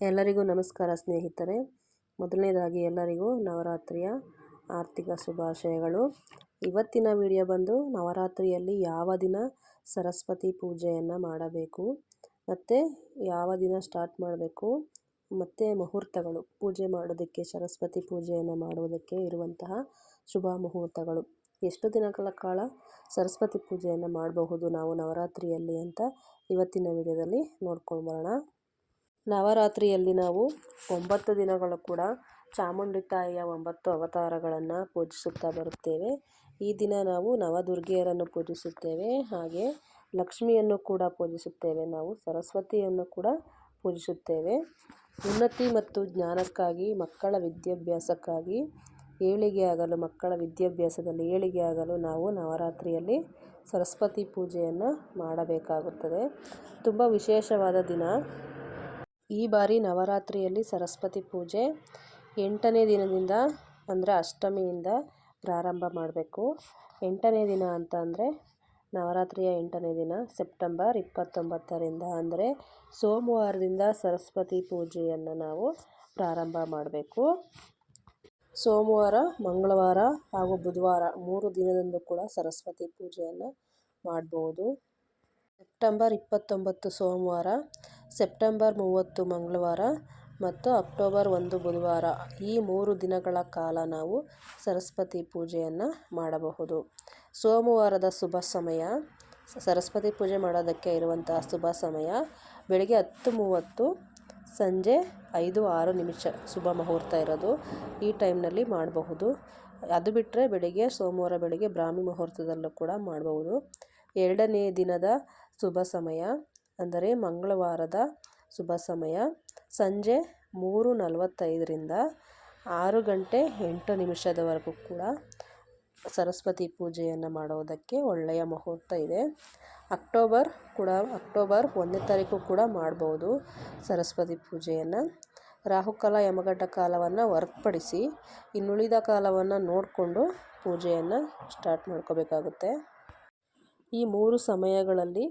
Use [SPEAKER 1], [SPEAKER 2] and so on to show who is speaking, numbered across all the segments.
[SPEAKER 1] ಎಲ್ಲರಿಗೂ ನಮಸ್ಕಾರ ಸ್ನೇಹಿತರೆ. ಮೊದಲನೇದಾಗಿ ಎಲ್ಲರಿಗೂ ನವರಾತ್ರಿಯ ಆರ್ಥಿಕ ಶುಭಾಶಯಗಳು. ಇವತ್ತಿನ ವಿಡಿಯೋ ಬಂದು ನವರಾತ್ರಿಯಲ್ಲಿ ಯಾವ ದಿನ ಸರಸ್ವತಿ ಪೂಜೆಯನ್ನು ಮಾಡಬೇಕು, ಮತ್ತು ಯಾವ ದಿನ ಸ್ಟಾರ್ಟ್ ಮಾಡಬೇಕು, ಮತ್ತು ಮುಹೂರ್ತಗಳು, ಪೂಜೆ ಮಾಡೋದಕ್ಕೆ, ಸರಸ್ವತಿ ಪೂಜೆಯನ್ನು ಮಾಡುವುದಕ್ಕೆ ಇರುವಂತಹ ಶುಭ ಮುಹೂರ್ತಗಳು. ಎಷ್ಟು ದಿನಗಳ ಕಾಲ ಸರಸ್ವತಿ ಪೂಜೆಯನ್ನು ಮಾಡಬಹುದು ನಾವು ನವರಾತ್ರಿಯಲ್ಲಿ ಅಂತ ಇವತ್ತಿನ ವಿಡಿಯೋದಲ್ಲಿ ನೋಡ್ಕೊಂಡು ಬರೋಣ. ನವರಾತ್ರಿಯಲ್ಲಿ ನಾವು ಒಂಬತ್ತು ದಿನಗಳು ಕೂಡ ಚಾಮುಂಡಿ ತಾಯಿಯ ಒಂಬತ್ತು ಅವತಾರಗಳನ್ನು ಪೂಜಿಸುತ್ತಾ ಬರುತ್ತೇವೆ. ಈ ದಿನ ನಾವು ನವದುರ್ಗೆಯರನ್ನು ಪೂಜಿಸುತ್ತೇವೆ. ಹಾಗೆ ಲಕ್ಷ್ಮಿಯನ್ನು ಕೂಡ ಪೂಜಿಸುತ್ತೇವೆ. ನಾವು ಸರಸ್ವತಿಯನ್ನು ಕೂಡ ಪೂಜಿಸುತ್ತೇವೆ. ಉನ್ನತಿ ಮತ್ತು ಜ್ಞಾನಕ್ಕಾಗಿ, ಮಕ್ಕಳ ವಿದ್ಯಾಭ್ಯಾಸಕ್ಕಾಗಿ, ಏಳಿಗೆ ಆಗಲು, ಮಕ್ಕಳ ವಿದ್ಯಾಭ್ಯಾಸದಲ್ಲಿ ಏಳಿಗೆ ಆಗಲು ನಾವು ನವರಾತ್ರಿಯಲ್ಲಿ ಸರಸ್ವತಿ ಪೂಜೆಯನ್ನು ಮಾಡಬೇಕಾಗುತ್ತದೆ. ತುಂಬ ವಿಶೇಷವಾದ ದಿನ. ಈ ಬಾರಿ ನವರಾತ್ರಿಯಲ್ಲಿ ಸರಸ್ವತಿ ಪೂಜೆ ಎಂಟನೇ ದಿನದಿಂದ ಅಂದರೆ ಅಷ್ಟಮಿಯಿಂದ ಪ್ರಾರಂಭ ಮಾಡಬೇಕು. ಎಂಟನೇ ದಿನ ಅಂತ ಅಂದರೆ ನವರಾತ್ರಿಯ ಎಂಟನೇ ದಿನ, ಸೆಪ್ಟೆಂಬರ್ ಇಪ್ಪತ್ತೊಂಬತ್ತರಿಂದ ಅಂದರೆ ಸೋಮವಾರದಿಂದ ಸರಸ್ವತಿ ಪೂಜೆಯನ್ನು ನಾವು ಪ್ರಾರಂಭ ಮಾಡಬೇಕು. ಸೋಮವಾರ, ಮಂಗಳವಾರ ಹಾಗೂ ಬುಧವಾರ ಮೂರು ದಿನದಂದು ಕೂಡ ಸರಸ್ವತಿ ಪೂಜೆಯನ್ನು ಮಾಡ್ಬೋದು. ಸೆಪ್ಟೆಂಬರ್ ಇಪ್ಪತ್ತೊಂಬತ್ತು ಸೋಮವಾರ, ಸೆಪ್ಟೆಂಬರ್ ಮೂವತ್ತು ಮಂಗಳವಾರ ಮತ್ತು ಅಕ್ಟೋಬರ್ ಒಂದು ಬುಧವಾರ. ಈ ಮೂರು ದಿನಗಳ ಕಾಲ ನಾವು ಸರಸ್ವತಿ ಪೂಜೆಯನ್ನು ಮಾಡಬಹುದು. ಸೋಮವಾರದ ಶುಭ ಸಮಯ. ಸರಸ್ವತಿ ಪೂಜೆ ಮಾಡೋದಕ್ಕೆ ಇರುವಂತಹ ಶುಭ ಸಮಯ ಬೆಳಗ್ಗೆ ಹತ್ತು ಮೂವತ್ತು, ಸಂಜೆ ಐದು ಆರು ನಿಮಿಷ ಶುಭ ಮುಹೂರ್ತ ಇರೋದು ಈ ಟೈಮ್ನಲ್ಲಿ ಮಾಡಬಹುದು. ಅದು ಬಿಟ್ಟರೆ ಬೆಳಿಗ್ಗೆ ಸೋಮವಾರ ಬೆಳಿಗ್ಗೆ ಬ್ರಾಹ್ಮಿ ಮುಹೂರ್ತದಲ್ಲೂ ಕೂಡ ಮಾಡಬಹುದು. ಎರಡನೇ ದಿನದ ಶುಭ ಸಮಯ, ಅಂದರೆ ಮಂಗಳವಾರದ ಶುಭ ಸಮಯ, ಸಂಜೆ ಮೂರು ನಲವತ್ತೈದರಿಂದ ಆರು ಗಂಟೆ ಎಂಟು ನಿಮಿಷದವರೆಗೂ ಕೂಡ ಸರಸ್ವತಿ ಪೂಜೆಯನ್ನು ಮಾಡೋದಕ್ಕೆ ಒಳ್ಳೆಯ ಮುಹೂರ್ತ ಇದೆ. ಅಕ್ಟೋಬರ್ ಕೂಡ, ಅಕ್ಟೋಬರ್ ಒಂದನೇ ತಾರೀಕು ಕೂಡ ಮಾಡ್ಬೋದು ಸರಸ್ವತಿ ಪೂಜೆಯನ್ನು. ರಾಹುಕಾಲ ಯಮಗಡ್ಡ ಕಾಲವನ್ನು ಹೊರತುಪಡಿಸಿ ಇನ್ನುಳಿದ ಕಾಲವನ್ನು ನೋಡಿಕೊಂಡು ಪೂಜೆಯನ್ನು ಸ್ಟಾರ್ಟ್ ಮಾಡ್ಕೋಬೇಕಾಗುತ್ತೆ. ಈ ಮೂರು ಸಮಯಗಳಲ್ಲಿ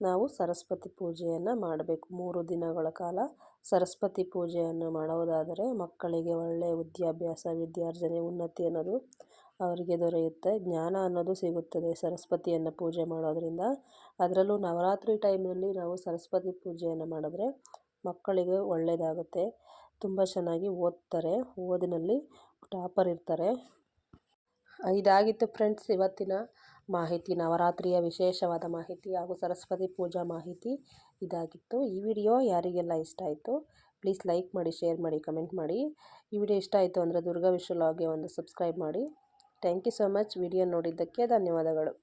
[SPEAKER 1] ನಾವು ಸರಸ್ವತಿ ಪೂಜೆಯನ್ನು ಮಾಡಬೇಕು. ಮೂರು ದಿನಗಳ ಕಾಲ ಸರಸ್ವತಿ ಪೂಜೆಯನ್ನು ಮಾಡುವುದಾದರೆ ಮಕ್ಕಳಿಗೆ ಒಳ್ಳೆಯ ವಿದ್ಯಾಭ್ಯಾಸ, ವಿದ್ಯಾರ್ಜನೆ, ಉನ್ನತಿ ಅನ್ನೋದು ಅವರಿಗೆ ದೊರೆಯುತ್ತೆ. ಜ್ಞಾನ ಅನ್ನೋದು ಸಿಗುತ್ತದೆ ಸರಸ್ವತಿಯನ್ನು ಪೂಜೆ ಮಾಡೋದರಿಂದ. ಅದರಲ್ಲೂ ನವರಾತ್ರಿ ಟೈಮ್ನಲ್ಲಿ ನಾವು ಸರಸ್ವತಿ ಪೂಜೆಯನ್ನು ಮಾಡಿದ್ರೆ ಮಕ್ಕಳಿಗೆ ಒಳ್ಳೆಯದಾಗುತ್ತೆ. ತುಂಬ ಚೆನ್ನಾಗಿ ಓದ್ತಾರೆ. ಓದಿನಲ್ಲಿ ಟಾಪರ್ ಇರ್ತಾರೆ. ಇದಾಗಿತ್ತು ಫ್ರೆಂಡ್ಸ್, ಇವತ್ತಿನ ಮಾಹಿತಿ, ನವರಾತ್ರಿಯ ವಿಶೇಷವಾದ ಮಾಹಿತಿ ಹಾಗೂ ಸರಸ್ವತಿ ಪೂಜಾ ಮಾಹಿತಿ ಇದಾಗಿತ್ತು. ಈ ವಿಡಿಯೋ ಯಾರಿಗೆಲ್ಲ ಇಷ್ಟ ಆಯಿತು ಪ್ಲೀಸ್ ಲೈಕ್ ಮಾಡಿ ಶೇರ್ ಮಾಡಿ ಕಮೆಂಟ್ ಮಾಡಿ. ಈ ವಿಡಿಯೋ ಇಷ್ಟ ಆಯಿತು ಅಂದರೆ ದುರ್ಗಾ ವಿಶ್ವಲಾಗೆ ಒಂದು ಸಬ್ಸ್ಕ್ರೈಬ್ ಮಾಡಿ. Thank you so much video ನೋಡಿದ್ದಕ್ಕೆ ಧನ್ಯವಾದಗಳು.